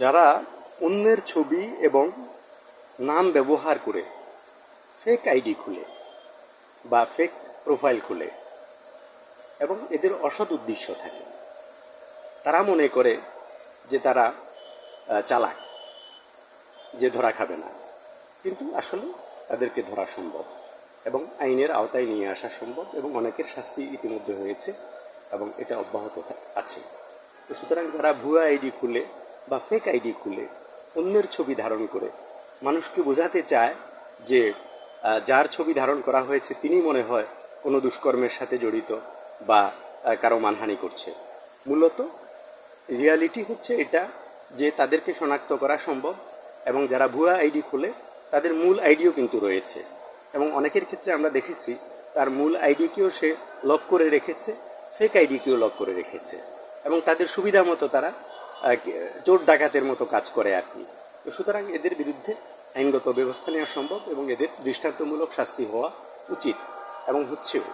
যারা অন্যের ছবি এবং নাম ব্যবহার করে ফেক আইডি খুলে বা ফেক প্রোফাইল খুলে এবং এদের অসৎ উদ্দেশ্য থাকে, তারা মনে করে যে তারা চালাক, যে ধরা খাবে না। কিন্তু আসলে তাদেরকে ধরা সম্ভব এবং আইনের আওতায় নিয়ে আসা সম্ভব এবং অনেকের শাস্তি ইতিমধ্যে হয়েছে এবং এটা অব্যাহত আছে। তো সুতরাং যারা ভুয়া আইডি খুলে বা ফেক আইডি খুলে অন্যের ছবি ধারণ করে। মানুষকে বোঝাতে চায় যে যার ছবি ধারণ করা হয়েছে তিনি মনে হয় কোনো দুষ্কর্মের সাথে জড়িত বা কারও মানহানি করছে। মূলত রিয়ালিটি হচ্ছে এটা যে তাদেরকে শনাক্ত করা সম্ভব এবং যারা ভুয়া আইডি খুলে তাদের মূল আইডিও কিন্তু রয়েছে। এবং অনেকের ক্ষেত্রে আমরা দেখেছি তার মূল আইডিকেও সে লক করে রেখেছে ফেক আইডিকেও লক করে রেখেছে। এবং তাদের সুবিধা মতো তারা চোর ডাকাতের মতো কাজ করে আর কি। সুতরাং এদের বিরুদ্ধে আইনগত ব্যবস্থা নেওয়া সম্ভব এবং এদের দৃষ্টান্তমূলক শাস্তি হওয়া উচিত এবং হচ্ছেও।